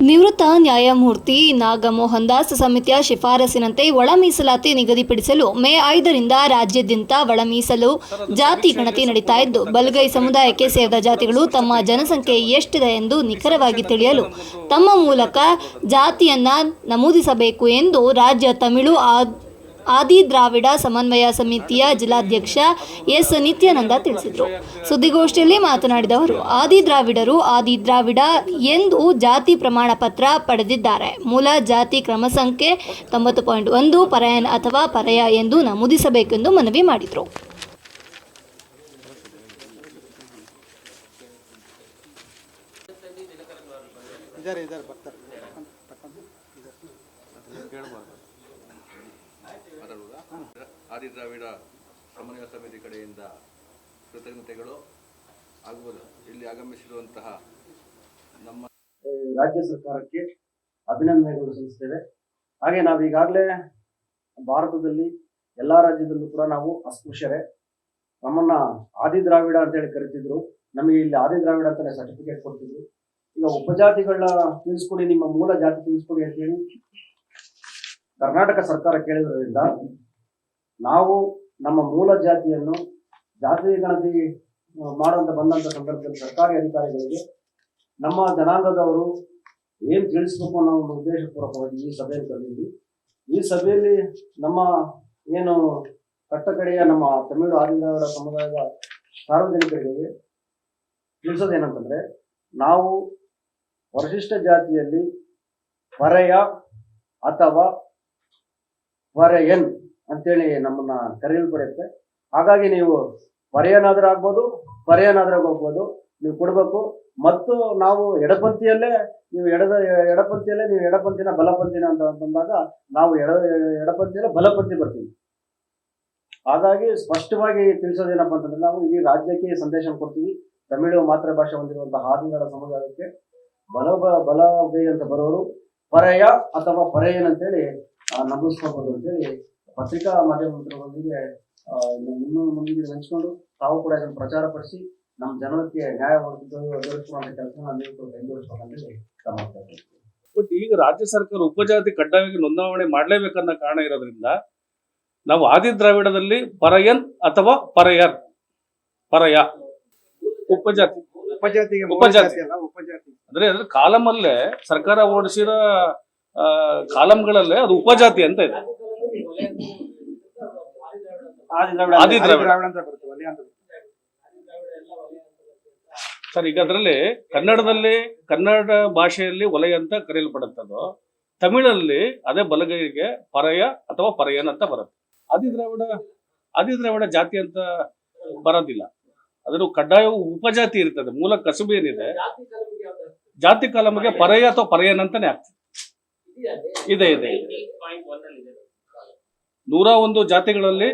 ನಿವೃತ್ತ ನ್ಯಾಯಮೂರ್ತಿ ನಾಗಮೋಹನ್ ದಾಸ್ ಸಮಿತಿಯ ಶಿಫಾರಸಿನಂತೆ ಒಳ ಮೀಸಲಾತಿ ನಿಗದಿಪಡಿಸಲು ಮೇ ಐದರಿಂದ ರಾಜ್ಯದಿಂದ ಒಳ ಮೀಸಲು ಜಾತಿ ಗಣತಿ ನಡೀತಾ ಇದ್ದು, ಬಲಗೈ ಸಮುದಾಯಕ್ಕೆ ಸೇರಿದ ಜಾತಿಗಳು ತಮ್ಮ ಜನಸಂಖ್ಯೆ ಎಷ್ಟಿದೆ ಎಂದು ನಿಖರವಾಗಿ ತಿಳಿಯಲು ತಮ್ಮ ಮೂಲಕ ಜಾತಿಯನ್ನ ನಮೂದಿಸಬೇಕು ಎಂದು ರಾಜ್ಯ ತಮಿಳು ಆದಿ ದ್ರಾವಿಡ ಸಮನ್ವಯ ಸಮಿತಿಯ ಜಿಲ್ಲಾಧ್ಯಕ್ಷ ಎಸ್ ನಿತ್ಯಾನಂದ ತಿಳಿಸಿದರು. ಸುದ್ದಿಗೋಷ್ಠಿಯಲ್ಲಿ ಮಾತನಾಡಿದ ಅವರು ಆದಿ ದ್ರಾವಿಡರು ಆದಿ ದ್ರಾವಿಡ ಎಂದು ಜಾತಿ ಪ್ರಮಾಣ ಪತ್ರ ಪಡೆದಿದ್ದಾರೆ. ಮೂಲ ಜಾತಿ ಕ್ರಮ ಸಂಖ್ಯೆ ತೊಂಬತ್ತು ಪಾಯಿಂಟ್ ಒಂದು, ಪರಯನ್ ಅಥವಾ ಪರಯ ಎಂದು ನಮೂದಿಸಬೇಕೆಂದು ಮನವಿ ಮಾಡಿದರು. ಇದ್ದಾರೆ ಇದ್ದಾರೆ ಬರ್ತಾರೆ. ಆದಿ ದ್ರಾವಿಡ ಸಮನ್ವಯ ಸಮಿತಿ ಕಡೆಯಿಂದ ಕೃತಜ್ಞತೆಗಳು ಆಗ್ಬೋದು ಇಲ್ಲಿ ಆಗಮಿಸಿರುವಂತಹ ನಮ್ಮ ರಾಜ್ಯ ಸರ್ಕಾರಕ್ಕೆ ಅಭಿನಂದನೆಗಳು ಸಲ್ಲಿಸ್ತೇವೆ. ಹಾಗೆ ನಾವು ಈಗಾಗಲೇ ಭಾರತದಲ್ಲಿ ಎಲ್ಲಾ ರಾಜ್ಯದಲ್ಲೂ ಕೂಡ ನಾವು ಅಸ್ಪೃಶ್ಯರೇ. ನಮ್ಮನ್ನ ಆದಿ ದ್ರಾವಿಡ ಅಂತ ಹೇಳಿ ಕರಿತಿದ್ರು. ನಮಗೆ ಇಲ್ಲಿ ಆದಿ ದ್ರಾವಿಡ ಅಂತಾನೆ ಸರ್ಟಿಫಿಕೇಟ್ ಕೊಡ್ತಿದ್ರು. ಈಗ ಉಪಜಾತಿಗಳನ್ನ ತಿಳಿಸ್ಕೊಡಿ, ನಿಮ್ಮ ಮೂಲ ಜಾತಿ ತಿಳಿಸ್ಕೊಡಿ ಅಂತ ಹೇಳಿ ಕರ್ನಾಟಕ ಸರ್ಕಾರ ಕೇಳಿದ್ರಿಂದ ನಾವು ನಮ್ಮ ಮೂಲ ಜಾತಿಯನ್ನು ಜಾತಿ ಗಣತಿ ಮಾಡುವಂತ ಬಂದಂತ ಸಂದರ್ಭದಲ್ಲಿ ಸರ್ಕಾರಿ ಅಧಿಕಾರಿಗಳಿಗೆ ನಮ್ಮ ಜನಾಂಗದವರು ಏನ್ ತಿಳಿಸ್ಬೇಕು ಅನ್ನೋ ಒಂದು ಉದ್ದೇಶಪೂರ್ವಕವಾಗಿ ಈ ಸಭೆಯನ್ನು ಕರೆದಿದ್ವಿ ಈ ಸಭೆಯಲ್ಲಿ ನಮ್ಮ ಏನು ಕಟ್ಟಕಡೆಯ ನಮ್ಮ ತಮಿಳು ಆದಿವಾಸಿಗಳ ಸಮುದಾಯದ ಸಾರ್ವಜನಿಕರಿಗೆ ತಿಳಿಸೋದೇನಂತಂದ್ರೆ ನಾವು ಪರಿಶಿಷ್ಟ ಜಾತಿಯಲ್ಲಿ ಪರೆಯ ಅಥವಾ ಪರೆಯನ್ ಅಂತೇಳಿ ನಮ್ಮನ್ನ ಕರೆಯಲ್ಪಡುತ್ತೆ. ಹಾಗಾಗಿ ನೀವು ಪರೆಯನಾದ್ರೂ ಆಗ್ಬೋದು, ಪರೆಯನಾದ್ರೆ ಹೋಗ್ಬೋದು, ನೀವು ಕೊಡಬೇಕು. ಮತ್ತು ನಾವು ಎಡಪಂಥಿಯಲ್ಲೇ, ನೀವು ಎಡದ, ಎಡಪಂಥಿಯಲ್ಲೇ, ನೀವು ಎಡಪಂಥಿನ ಬಲಪಂಥಿನ ಅಂತ ಬಂದಾಗ ನಾವು ಎಡ, ಎಡಪಂಥಿಯಲ್ಲೇ ಬಲಪಂಥಿ ಬರ್ತೀವಿ. ಹಾಗಾಗಿ ಸ್ಪಷ್ಟವಾಗಿ ತಿಳಿಸೋದೇನಪ್ಪ ಅಂತಂದ್ರೆ ನಾವು ಈ ರಾಜ್ಯಕ್ಕೆ ಸಂದೇಶ ಕೊಡ್ತೀವಿ. ತಮಿಳು ಮಾತೃಭಾಷೆ ಹೊಂದಿರುವಂತಹ ಆದಿನಾಡ ಸಮುದಾಯಕ್ಕೆ ಬಲ ಬಲ ಅಂತ ಬರೋರು, ಪರೆಯ ಅಥವಾ ಪರೆಯನ್ ಅಂತೇಳಿ ಆ, ನಮೂದಿಸ್ಕೋಬಹುದು ಅಂತೇಳಿ ಪತ್ರಿಕಾ ಮಾಧ್ಯಮದೊಂದಿಗೆ ಇನ್ನೂ ಮುಂದಿಗೆ ಹಂಚಿಕೊಂಡು ತಾವು ಕೂಡ ಇದನ್ನು ಪ್ರಚಾರ ಪಡಿಸಿ ನಮ್ಮ ಜನಕ್ಕೆ ನ್ಯಾಯ ಒದಗಿಸುವಂತ ಕೆಲಸ ನೀವು ಕೈಗೊಳಿಸ್ಬೇಕಂತೇಳಿ ಮಾಡ್ತಾ ಬಟ್ ಈಗ ರಾಜ್ಯ ಸರ್ಕಾರ ಉಪಜಾತಿ ಕಡ್ಡಾಯವಾಗಿ ನೋಂದಾವಣೆ ಮಾಡಲೇಬೇಕನ್ನೋ ಕಾರಣ ಇರೋದ್ರಿಂದ ನಾವು ಆದಿ ದ್ರಾವಿಡದಲ್ಲಿ ಪರಯನ್ ಅಥವಾ ಪರಯರ್ ಪರಯ ಉಪಜಾತಿ. ಉಪಜಾತಿಗೆ ಉಪಜಾತಿ. ಉಪಜಾತಿ. ಅಂದ್ರೆ ಅದ್ರ ಕಾಲಮಲ್ಲೇ ಸರ್ಕಾರ ಓಡಿಸಿರೋ ಕಾಲಂಗಳಲ್ಲೇ ಅದು ಉಪಜಾತಿ ಅಂತ ಇದೆ. ಆದಿ ದ್ರಾವಿಡ ಸರ್ ಈಗ ಅದರಲ್ಲಿ ಕನ್ನಡದಲ್ಲಿ ಕನ್ನಡ ಭಾಷೆಯಲ್ಲಿ ವಲಯ ಅಂತ ಕರೆಯಲ್ಪಡುತ್ತದೆ ತಮಿಳಲ್ಲಿ ಅದೇ ಬಲಗೈಗೆ ಪರಯ ಅಥವಾ ಪರಯನ್ ಅಂತ ಬರುತ್ತೆ. ಆದಿ ದ್ರಾವಿಡ ಆದಿ ದ್ರಾವಿಡ ಜಾತಿ ಅಂತ ಬರೋದಿಲ್ಲ. ಅದರ ಕಡ್ಡಾಯ ಉಪಜಾತಿ ಇರ್ತದೆ ಮೂಲ ಕಸುಬು ಏನಿದೆ ಜಾತಿ ಕಾಲಮಿಗೆ ಪರಯ ಅಥವಾ ಪರಯನ್ ಅಂತಾನೆ ಆಗ್ತದೆ. ಇದೆ ಇದೆ ನೂರ ಒಂದು ಜಾತಿಗಳಲ್ಲಿ